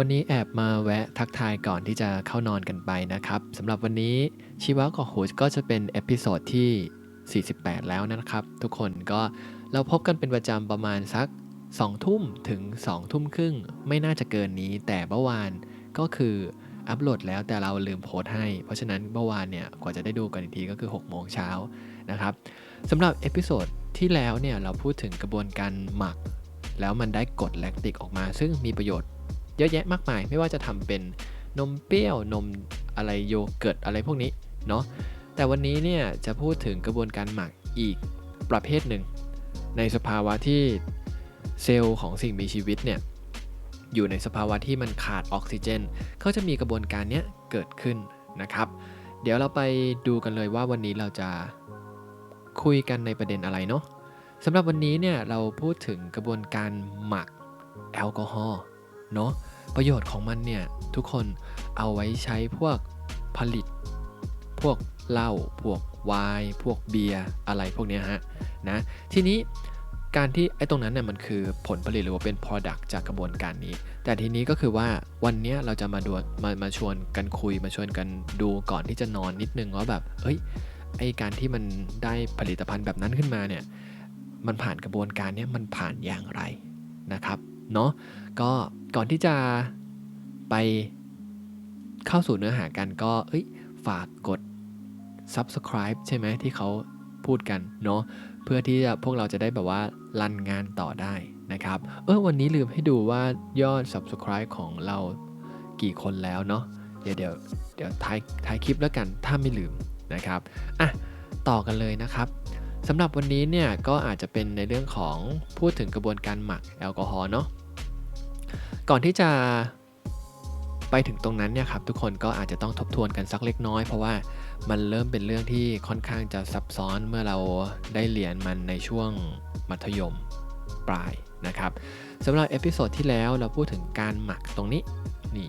วันนี้แอบมาแวะทักทายก่อนที่จะเข้านอนกันไปนะครับสำหรับวันนี้ชีวะกับโฮสก็จะเป็นเอพิโซดที่ 48 แล้วนะครับ ทุกคนก็เราพบกันเป็นประจำประมาณสัก 2 ทุ่มถึง 2 ทุ่มครึ่ง ไม่น่าจะเกินนี้ แต่เมื่อวานก็คืออัปโหลดแล้วแต่เราลืมโพสให้ เพราะฉะนั้นเมื่อวานเนี่ยกว่าจะได้ดูกันอีกทีก็คือ 6 โมงเช้านะครับสำหรับเอพิโซดที่แล้วเนี่ยเราพูดถึงกระบวนการหมัก แล้วมันได้กรดแลคติกออกมา ซึ่งมีประโยชน์ เยอะแยะมากมาย ไม่ว่าจะทำเป็นนมเปรี้ยวนมอะไรโยเกิร์ตอะไรพวกนี้เนาะแต่วันนี้เนี่ยจะพูดถึงกระบวนการหมักอีกประเภทหนึ่ง ในสภาวะที่เซลล์ของสิ่งมีชีวิตเนี่ยอยู่ในสภาวะที่มันขาดออกซิเจนเขาจะมีกระบวนการเนี้ยเกิดขึ้นนะครับ เดี๋ยวเราไปดูกันเลยว่าวันนี้เราจะคุยกันในประเด็นอะไรเนาะสำหรับวันนี้เนี่ยเราพูดถึงกระบวนการหมักแอลกอฮอล์ เนาะประโยชน์ของมันเนี่ย ทุกคนเอาไว้ใช้พวกผลิต พวกเหล้าพวกไวน์พวกเบียร์อะไรพวกเนี้ยฮะนะทีนี้การที่ไอ้ตรงนั้นเนี่ยมันคือผลผลิตหรือว่าเป็น product จากกระบวนการนี้ แต่ทีนี้ก็คือว่าวันเนี้ยเราจะมาดูมามาชวนกันคุยมาชวนกันดูก่อนที่จะนอนนิดนึงว่าแบบเอ้ยไอการที่มันได้ผลิตภัณฑ์แบบนั้นขึ้นมาเนี่ยมันผ่านกระบวนการเนี้ยมันผ่านอย่างไรนะครับ เนาะก็ก่อนที่จะไปเข้าสู่เนื้อหากันก็เอ้ยฝากกด subscribe ใช่ไหมที่เขาพูดกันเนาะเพื่อที่จะพวกเราจะได้แบบว่ารันงานต่อได้นะครับเออวันนี้ลืมให้ดูว่ายอด subscribe ของเรากี่คนแล้วเนาะเดี๋ยวเดี๋ยวเดี๋ยวท้ายท้ายคลิปแล้วกันถ้าไม่ลืมนะครับอะต่อกันเลยนะครับสำหรับวันนี้เนี่ยก็อาจจะเป็นในเรื่องของพูดถึงกระบวนการหมักแอลกอฮอล์เนาะ ก่อนที่จะไปถึงตรงนั้นเนี่ยครับทุกคนก็อาจจะต้องทบทวนกันสักเล็กน้อย เพราะว่ามันเริ่มเป็นเรื่องที่ค่อนข้างจะซับซ้อนเมื่อเราได้เรียนมันในช่วงมัธยมปลายนะครับสำหรับเอพิโซดที่แล้วเราพูดถึงการหมักตรงนี้นี่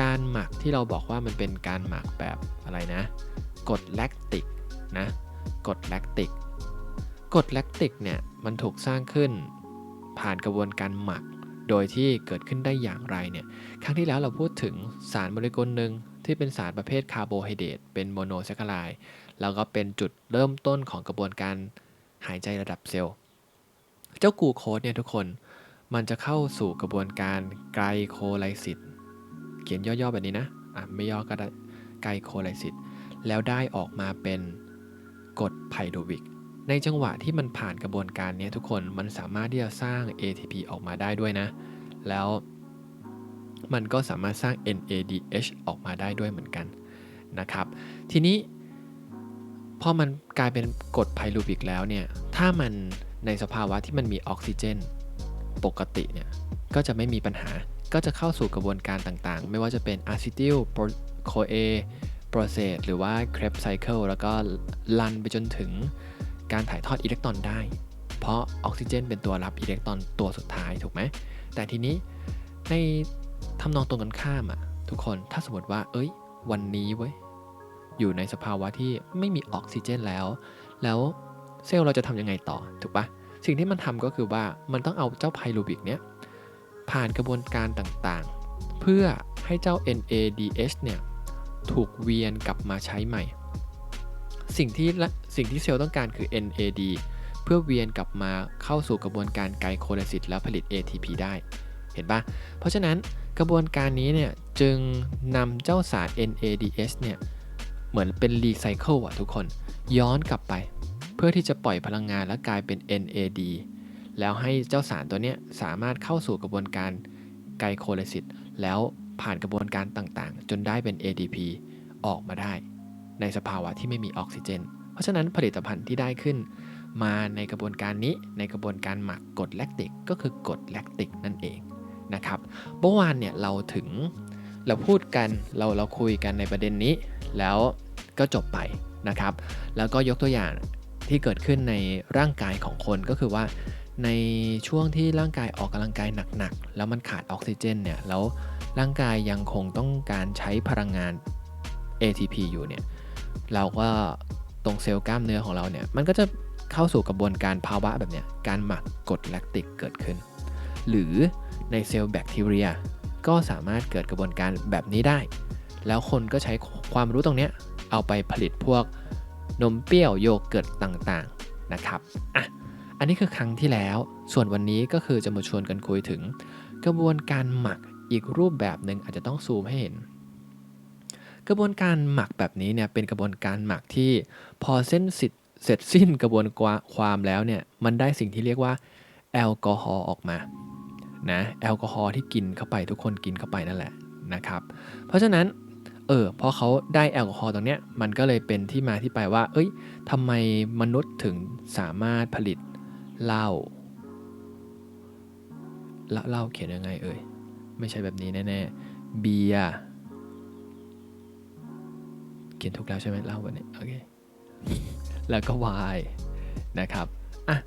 การหมักที่เราบอกว่ามันเป็นการหมักแบบอะไรนะกดแลคติกนะกดแลคติกกดแลคติกเนี่ยมันถูกสร้างขึ้นผ่านกระบวนการหมัก โดยที่เกิดขึ้นได้อย่างไรเนี่ย ครั้งที่แล้วเราพูดถึงสารโมเลกุลหนึ่งที่เป็นสารประเภทคาร์โบไฮเดรตเป็นโมโนแซคคารด์แล้วก็เป็นจุดเริ่มต้นของกระบวนการหายใจระดับเซลล์ เจ้ากูโคสเนี่ยทุกคน มันจะเข้าสู่กระบวนการไกลโคไลซิสเขียนย่อๆแบบนี้นะ อะไม่ย่อก็ได้ไกลโคไลซิสแล้วได้ออกมาเป็นกรดไพโดวิก ในจังหวะที่มันผ่านกระบวนการนี้ทุกคนมันสามารถที่จะสร้าง ATP ออกมาได้ด้วยนะ แล้วมันก็สามารถสร้าง NADH ออกมาได้ด้วยเหมือนกันนะครับ ทีนี้พอมันกลายเป็นกรดไพรูบิกแล้วเนี่ย ถ้ามันในสภาวะที่มันมีออกซิเจน ปกติเนี่ย ก็จะไม่มีปัญหา ก็จะเข้าสู่กระบวนการต่างๆ ไม่ว่าจะเป็นอะซิติลโคเอโปรเซสหรือว่าเครปไซเคิลแล้วก็ลันไปจนถึง การถ่ายทอดอิเล็กตรอนได้ เพราะออกซิเจน เป็นตัวรับอิเล็กตรอนตัวสุดท้ายถูกไหม แต่ทีนี้ในทำนองตรงกันข้ามอะทุกคนถ้าสมมติว่า เอ้ย วันนี้เว้ยอยู่ในสภาวะที่ไม่มีออกซิเจนแล้ว แล้วเซลล์เราจะทำยังไงต่อถูกปะสิ่งที่มันทำก็คือว่ามันต้องเอาเจ้าไพรูบิกเนี้ยผ่านกระบวนการต่างๆ เพื่อให้เจ้า NADH เนี่ยถูกเวียนกลับมาใช้ใหม่ สิ่งที่สิ่งที่เซลล์ต้องการคือ NAD เพื่อเวียนกลับมาเข้าสู่กระบวนการไกลโคไลซิสแล้วผลิต ATP ได้ เห็นปะเพราะฉะนั้นกระบวนการนี้เนี่ยจึงนำเจ้าสาร NADH เนี่ยเหมือนเป็นรีไซเคิลอะทุกคนย้อนกลับไป เพื่อที่จะปล่อยพลังงานและกลายเป็น NAD แล้วให้เจ้าสารตัวเนี้ยสามารถเข้าสู่กระบวนการไกลโคไลซิสแล้วผ่านกระบวนการต่างๆ จนได้เป็น ADP ออกมาได้ ในสภาวะที่ไม่มีออกซิเจน เพราะฉะนั้นผลิตภัณฑ์ที่ได้ขึ้น มาในกระบวนการนี้ในกระบวนการหมักกรดแลคติกก็คือกรดแลคติกนั่นเองนะครับเมื่อวานเนี่ยเราถึงเราพูดกันเราเราคุยกันในประเด็นนี้ แล้วก็จบไปนะครับ แล้วก็ยกตัวอย่างที่เกิดขึ้นในร่างกายของคนก็คือว่า ในช่วงที่ร่างกายออกกำลังกายหนักๆ แล้วมันขาดออกซิเจนเนี่ยแล้วร่างกายยังคงต้องการใช้พลังงาน ATP อยู่เนี่ย เราก็ตรงเซลล์กล้ามเนื้อของเราเนี่ยมันก็จะเข้าสู่กระบวนการภาวะแบบเนี้ยการหมักกรดแลคติกเกิดขึ้น หรือในเซลล์แบคทีเรียก็สามารถเกิดกระบวนการแบบนี้ได้ แล้วคนก็ใช้ความรู้ตรงเนี้ยเอาไปผลิตพวกนมเปรี้ยวโยเกิร์ตต่างๆนะครับอะอันนี้คือครั้งที่แล้ว ส่วนวันนี้ก็คือจะมาชวนกันคุยถึง กระบวนการหมักอีกรูปแบบหนึ่งอาจจะต้องซูมให้เห็น กระบวนการหมักแบบนี้เนี่ยเป็นกระบวนการหมักที่พอเส้นสิทธิ์เสร็จสิ้นกระบวนความแล้วเนี่ยมันได้สิ่งที่เรียกว่าแอลกอฮอล์ออกมานะแอลกอฮอล์ที่กินเข้าไปทุกคนกินเข้าไปนั่นแหละนะครับ เพราะฉะนั้นเออพอเขาได้แอลกอฮอล์ตรงเนี้ยมันก็เลยเป็นที่มาที่ไปว่า เอ้ยทำไมมนุษย์ถึงสามารถผลิตเหล้าเหล้าเขียนยังไงเอ่ยไม่ใช่แบบนี้แน่ๆเบียร์ ขียนถูกแล้วใช่ไหมเหล้าวันนี้โอเคแล้วก็ไวน์นะครับอะ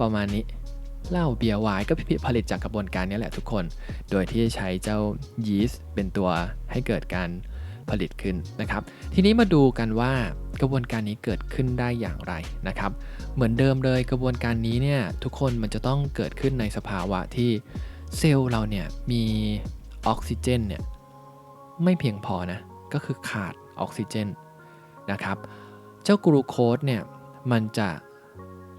ประมาณนี้เหล้าเบียร์ไวน์ก็ผลิตจากกระบวนการนี้แหละทุกคน โดยที่ใช้เจ้ายีสต์เป็นตัวให้เกิดการผลิตขึ้นนะครับ ทีนี้มาดูกันว่ากระบวนการนี้เกิดขึ้นได้อย่างไรนะครับ เหมือนเดิมเลยกระบวนการนี้เนี่ยทุกคนมันจะต้องเกิดขึ้นในสภาวะที่เซลล์เราเนี่ยมีออกซิเจนเนี่ยไม่เพียงพอนะ ก็คือขาด ออกซิเจนนะครับ เจ้ากลูโคสเนี่ยมันจะ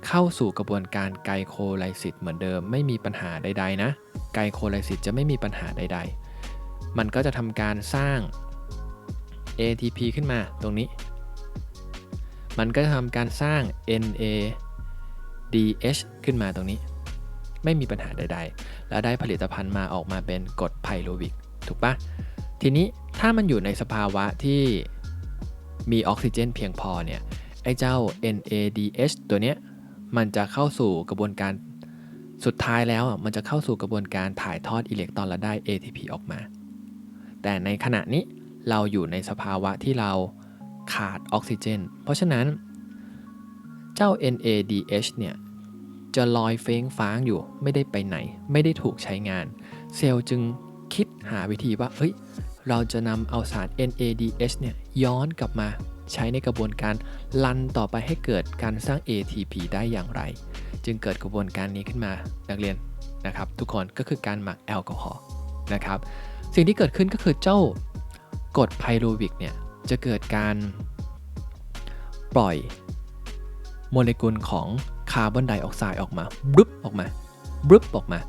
เข้าสู่กระบวนการไกลโคไลซิสเหมือนเดิม ไม่มีปัญหาใด ๆ นะ ไกลโคไลซิสจะไม่มีปัญหาใด ๆ มันก็จะทำการสร้าง ATP ขึ้นมาตรงนี้ มันก็จะทำการสร้าง NADH ขึ้นมาตรงนี้ ไม่มีปัญหาใด ๆ แล้วได้ผลิตภัณฑ์มาออกมาเป็นกรดไพโรวิก ถูกปะ ทีนี้ถ้ามันอยู่ในสภาวะที่มีออกซิเจนเพียงพอเนี่ยไอ้เจ้า NADH ตัวเนี้ยมันจะเข้าสู่กระบวนการสุดท้ายแล้วมันจะเข้าสู่กระบวนการถ่ายทอดอิเล็กตรอนและได้ ATP ออกมา แต่ในขณะนี้เราอยู่ในสภาวะที่เราขาดออกซิเจน เพราะฉะนั้น เจ้า NADH เนี่ยจะลอยเฟ้งฟ้างอยู่ไม่ได้ไปไหน ไม่ได้ถูกใช้งาน เซลล์จึง คิดหาวิธีว่าเฮ้ยเราจะนำเอาสาร NADH เนี่ยย้อนกลับมาใช้ในกระบวนการลันต่อไปให้เกิดการสร้าง ATP ได้อย่างไร จึงเกิดกระบวนการนี้ขึ้นมานักเรียนนะครับทุกคนก็คือการหมักแอลกอฮอล์นะครับสิ่งที่เกิดขึ้นก็คือเจ้ากรดไพโรวิกเนี่ยจะเกิดการปล่อยโมเลกุลของคาร์บอนไดออกไซด์ออกมาบรึบออกมาบรึบออกมา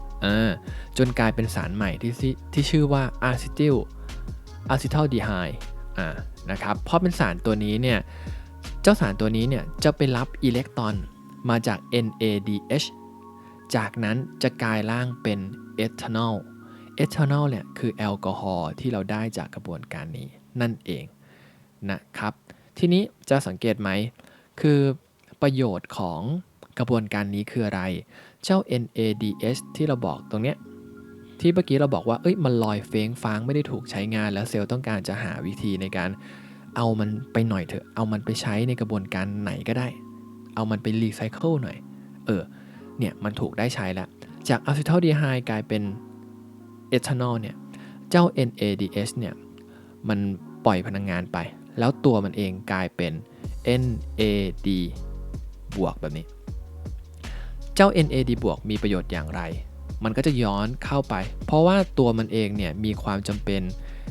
จนกลายเป็นสารใหม่ที่ที่ชื่อว่าอะซิติลอะซิทัลดีไฮนะครับเพราะเป็นสารตัวนี้เนี่ยเจ้าสารตัวนี้เนี่ยจะไปรับอิเล็กตรอนมาจาก NADH จากนั้นจะกลายร่างเป็นเอทานอลเอทานอลเนี่ยคือแอลกอฮอล์ที่เราได้จากกระบวนการนี้นั่นเองนะครับ ทีนี้จะสังเกตไหม คือประโยชน์ของกระบวนการนี้คืออะไร เจ้า NADH ที่เราบอกตรงเนี้ยที่เมื่อกี้เราบอกว่าเอ้ยมันลอยเฟ้งฟางไม่ได้ถูกใช้งาน แล้วเซลล์ต้องการจะหาวิธีในการเอามันไปหน่อยเถอะ เอามันไปใช้ในกระบวนการไหนก็ได้ เอามันไปรีไซเคิลหน่อย เออ เนี่ยมันถูกได้ใช้แล้ว จากอะซิทัลดีไฮกลายเป็นเอทานอลเนี่ย เจ้า NADH เนี่ย มันปล่อยพลังงานไป แล้วตัวมันเองกลายเป็น NAD บวกแบบนี้ เจ้า NAD บวกมีประโยชน์อย่างไร มันก็จะย้อนเข้าไป เพราะว่าตัวมันเองเนี่ยมีความจำเป็น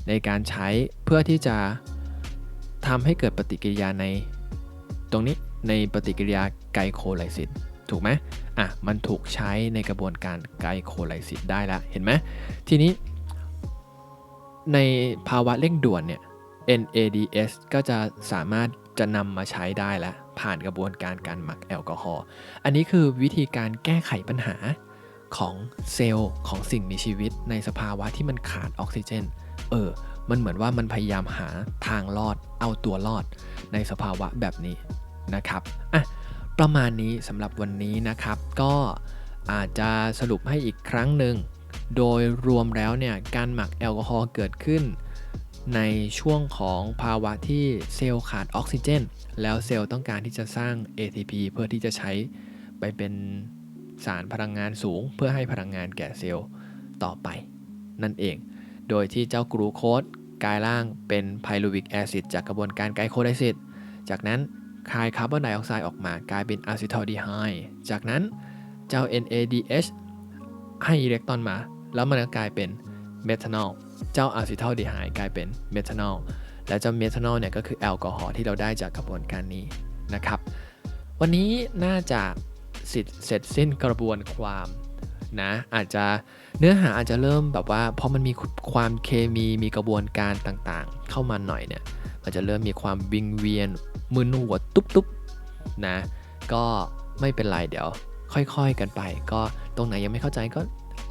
ในการใช้เพื่อที่จะทำให้เกิดปฏิกิริยาใน ตรงนี้ในปฏิกิริยาไกลโคไลซิสถูกไหมอะ มันถูกใช้ในกระบวนการไกลโคไลซิสได้แล้วเห็นไหมทีนี้ ในภาวะเร่งด่วนเนี่ย NADS ก็จะสามารถจะนำมาใช้ได้แล้ว ผ่านกระบวนการการหมักแอลกอฮอล์อันนี้คือวิธีการแก้ไขปัญหาของเซลล์ของสิ่งมีชีวิตในสภาวะที่มันขาดออกซิเจน เออ มันเหมือนว่ามันพยายามหาทางรอด เอาตัวรอดในสภาวะแบบนี้นะครับ อะ ประมาณนี้สำหรับวันนี้นะครับ ก็อาจจะสรุปให้อีกครั้งหนึ่ง โดยรวมแล้วเนี่ย การหมักแอลกอฮอล์เกิดขึ้น ในช่วงของภาวะที่เซลล์ขาดออกซิเจน แล้วเซลล์ต้องการที่จะสร้าง ATP เพื่อที่จะใช้ไปเป็นสารพลังงานสูง เพื่อให้พลังงานแก่เซลล์ต่อไป นั่นเอง โดยที่เจ้ากรูโคสกลายร่างเป็นไพรูวิกแอซิดจากกระบวนการไกลโคไลซิสจากนั้นคายคาร์บอนไดออกไซด์ออกมากลายเป็นอะซิทัลดีไฮจากนั้นเจ้า NADH ให้อิเล็กตรอนมา แล้วมันก็กลายเป็นเมทานอล เจ้าอะซิทัลดีไฮด์กลายเป็นเมทานอลและเจ้าเมทานอลเนี่ยก็คือแอลกอฮอล์ที่เราได้จากกระบวนการนี้นะครับ วันนี้น่าจะสิเสร็จสิ้นกระบวนความนะอาจจะเนื้อหาอาจจะเริ่มแบบว่าพอมันมีความเคมีมีกระบวนการต่างๆ เข้ามาหน่อยเนี่ยมันจะเริ่มมีความวิงเวียนมึนหัวตุ๊บๆนะก็ไม่เป็นไรเดี๋ยว ค่อยๆกันไป ก็ตรงไหนยังไม่เข้าใจก็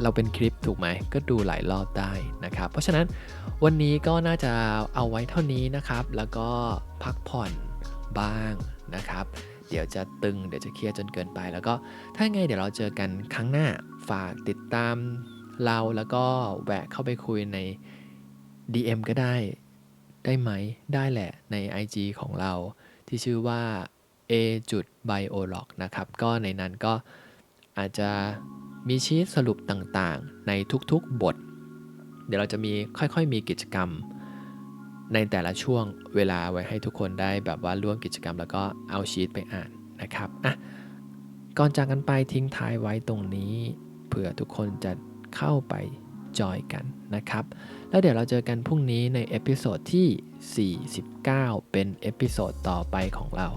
เราเป็นคลิปถูกไหมก็ดูหลายรอบได้นะครับ เพราะฉะนั้นวันนี้ก็น่าจะเอาไว้เท่านี้นะครับ แล้วก็พักผ่อนบ้างนะครับ เดี๋ยวจะตึงเดี๋ยวจะเครียดจนเกินไป แล้วก็ถ้าไงเดี๋ยวเราเจอกันครั้งหน้าฝากติดตามเราแล้วก็แวะเข้าไปคุยใน DM ก็ได้ได้ไหมได้แหละใน IG ของเราที่ชื่อว่า a จุด biolog นะครับ ก็ในนั้นก็อาจจะ มีชีตสรุปต่างๆ ในทุกๆบท เดี๋ยวเราจะมีค่อยๆมีกิจกรรม ในแต่ละช่วงเวลาไว้ให้ทุกคนได้แบบว่าร่วมกิจกรรม แล้วก็เอาชีตไปอ่านนะครับอะก่อนจากกันไปทิ้งท้ายไว้ตรงนี้เผื่อทุกคนจะเข้าไปจอยกันนะครับ แล้วเดี๋ยวเราเจอกันพรุ่งนี้ในเอพิโซดที่ 49 เป็นเอพิโซดต่อไปของเรา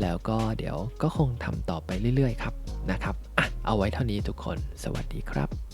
แล้วก็เดี๋ยวก็คงทำต่อไปเรื่อยๆ ครับนะครับ เอาไว้เท่านี้ทุกคน สวัสดีครับ